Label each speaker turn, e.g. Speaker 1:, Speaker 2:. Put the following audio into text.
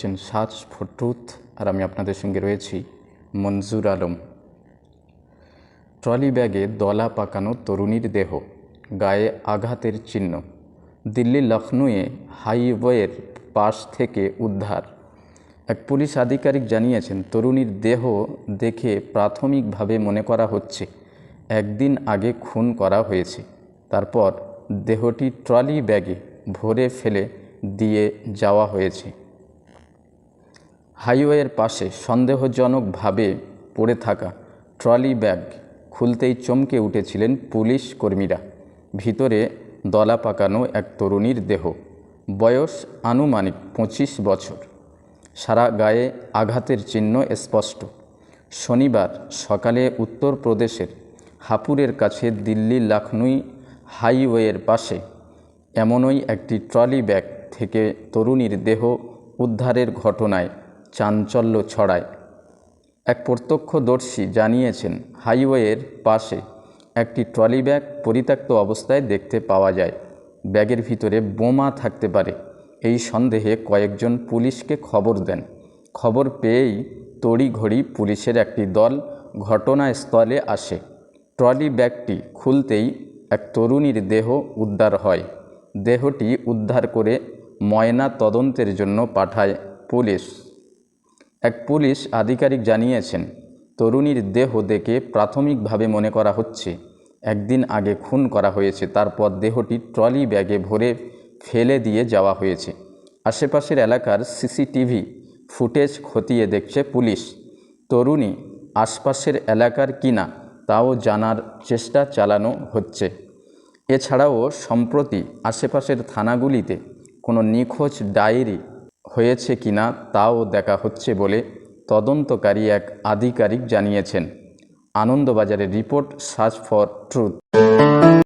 Speaker 1: দেখছেন search for truth আর আমি আপনাদের সঙ্গে রয়েছি মঞ্জুর আলম। ট্রলি ব্যাগে দলা পাকানো তরুণীর দেহ, গায়ে আঘাতের চিহ্ন, দিল্লি লখনউয়ে হাইওয়ের পাশ থেকে উদ্ধার। এক পুলিশ আধিকারিক জানিয়েছেন, তরুণীর দেহ দেখে প্রাথমিকভাবে মনে করা হচ্ছে, একদিন আগে খুন করা হয়েছে। তারপর দেহটি ট্রলি ব্যাগে ভরে ফেলে দিয়ে যাওয়া হয়েছে। হাইওয়ের পাশে সন্দেহজনকভাবে পড়ে থাকা ট্রলি ব্যাগ খুলতেই চমকে উঠেছিলেন পুলিশ কর্মীরা। ভিতরে দলা পাকানো এক তরুণীর দেহ। বয়স আনুমানিক পঁচিশ বছর। সারা গায়ে আঘাতের চিহ্ন স্পষ্ট। শনিবার সকালে উত্তরপ্রদেশের হাপুরের কাছে দিল্লি লখনউ হাইওয়ের পাশে এমনই একটি ট্রলি ব্যাগ থেকে তরুণীর দেহ উদ্ধারের ঘটনায় চাঞ্চল্য ছড়ায়। এক প্রত্যক্ষদর্শী জানিয়েছেন, হাইওয়ের পাশে একটি ট্রলি ব্যাগ পরিত্যক্ত অবস্থায় দেখতে পাওয়া যায়। ব্যাগের ভিতরে বোমা থাকতে পারে। এই সন্দেহে কয়েকজন পুলিশকে খবর দেন। খবর পেয়েই তড়িঘড়ি পুলিশের একটি দল ঘটনাস্থলে আসে। ট্রলি ব্যাগটি খুলতেই এক তরুণীর দেহ উদ্ধার হয়। দেহটি উদ্ধার করে ময়না তদন্তের জন্য পাঠায় পুলিশ। এক পুলিশ আধিকারিক জানিয়েছেন, তরুণীর দেহ দেখে প্রাথমিকভাবে মনে করা হচ্ছে, একদিন আগে খুন করা হয়েছে, তারপর দেহটি ট্রলি ব্যাগে ভরে ফেলে দিয়ে যাওয়া হয়েছে। আশেপাশের এলাকার সিসিটিভি ফুটেজ খতিয়ে দেখছে পুলিশ। তরুণী আশপাশের এলাকার কিনা তাও জানার চেষ্টা চালানো হচ্ছে। এছাড়াও সম্প্রতি আশেপাশের থানাগুলিতে কোনো নিখোঁজ ডায়েরি হয়েছে কিনা তাও দেখা হচ্ছে বলে তদন্তকারী এক আধিকারিক জানিয়েছেন। আনন্দবাজারের রিপোর্ট সার্চ ফর ট্রুথ।